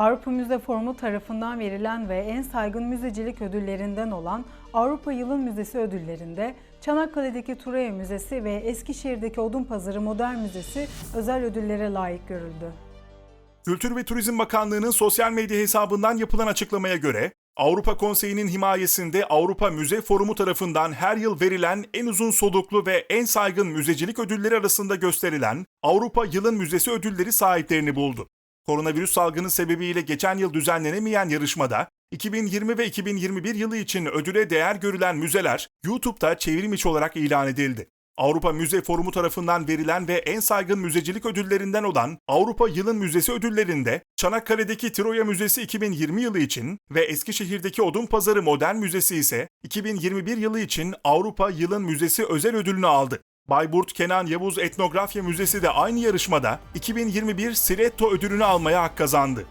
Avrupa Müze Forumu tarafından verilen ve en saygın müzecilik ödüllerinden olan Avrupa Yılın Müzesi ödüllerinde Çanakkale'deki Turaya Müzesi ve Eskişehir'deki Odunpazarı Modern Müzesi özel ödüllere layık görüldü. Kültür ve Turizm Bakanlığı'nın sosyal medya hesabından yapılan açıklamaya göre, Avrupa Konseyi'nin himayesinde Avrupa Müze Forumu tarafından her yıl verilen en uzun soluklu ve en saygın müzecilik ödülleri arasında gösterilen Avrupa Yılın Müzesi ödülleri sahiplerini buldu. Koronavirüs salgını sebebiyle geçen yıl düzenlenemeyen yarışmada 2020 ve 2021 yılı için ödüle değer görülen müzeler YouTube'da çevrim içi olarak ilan edildi. Avrupa Müze Forumu tarafından verilen ve en saygın müzecilik ödüllerinden olan Avrupa Yılın Müzesi ödüllerinde Çanakkale'deki Troya Müzesi 2020 yılı için ve Eskişehir'deki Odunpazarı Modern Müzesi ise 2021 yılı için Avrupa Yılın Müzesi özel ödülünü aldı. Bayburt Kenan Yavuz Etnografya Müzesi de aynı yarışmada 2021 Siretto ödülünü almaya hak kazandı.